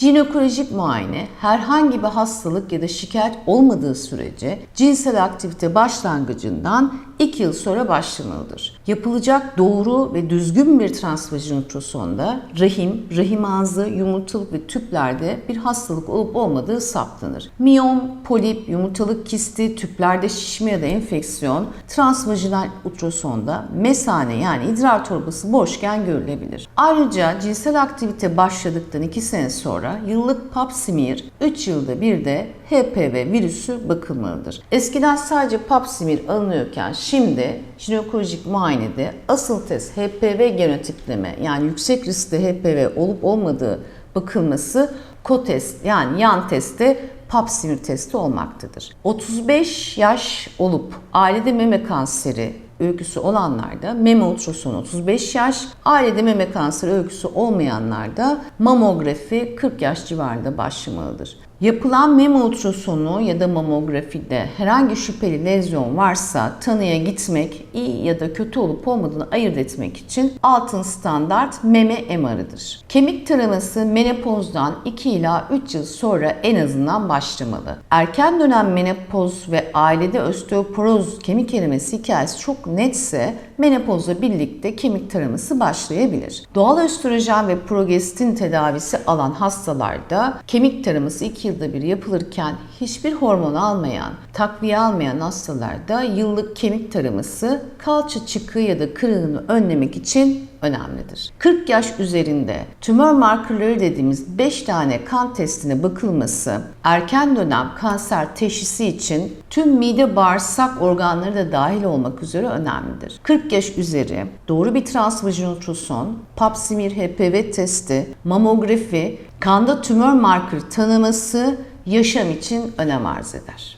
Jinekolojik muayene herhangi bir hastalık ya da şikayet olmadığı sürece cinsel aktivite başlangıcından 2 yıl sonra başlamalıdır. Yapılacak doğru ve düzgün bir transvajin ultrasonda rahim, rahim ağzı, yumurtalık ve tüplerde bir hastalık olup olmadığı saptanır. Miyom, polip, yumurtalık kisti, tüplerde şişme ya da enfeksiyon transvajinal ultrasonda mesane yani idrar torbası boşken görülebilir. Ayrıca cinsel aktivite başladıktan 2 sene sonra yıllık pap smear, 3 yılda bir de HPV virüsü bakılmalıdır. Eskiden sadece pap smear alınıyorken şimdi jinekolojik muayenede asıl test HPV genotipleme yani yüksek riskli HPV olup olmadığı bakılması kotest yani yan testte pap smear testi olmaktadır. 35 yaş olup ailede meme kanseri öyküsü olanlarda meme ultrasonu 35 yaş, ailede meme kanseri öyküsü olmayanlarda mamografi 40 yaş civarında başlamalıdır. Yapılan meme ultrasonu ya da mamografide herhangi şüpheli lezyon varsa tanıya gitmek iyi ya da kötü olup olmadığını ayırt etmek için altın standart meme MR'ıdır. Kemik taraması menopozdan 2 ila 3 yıl sonra en azından başlamalı. Erken dönem menopoz ve ailede osteoporoz kemik erimesi hikayesi çok netse menopozla birlikte kemik taraması başlayabilir. Doğal östrojen ve progestin tedavisi alan hastalarda kemik taraması 2 yılda bir yapılırken hiçbir hormon almayan, takviye almayan hastalarda yıllık kemik taraması kalça çıkığı ya da kırığını önlemek için önemlidir. 40 yaş üzerinde tümör markerları dediğimiz 5 tane kan testine bakılması erken dönem kanser teşhisi için tüm mide bağırsak organları da dahil olmak üzere önemlidir. 40 yaş üzeri doğru bir transvajin ultrason, pap smear HPV testi, mamografi, kanda tümör marker tanıması yaşam için önem arz eder.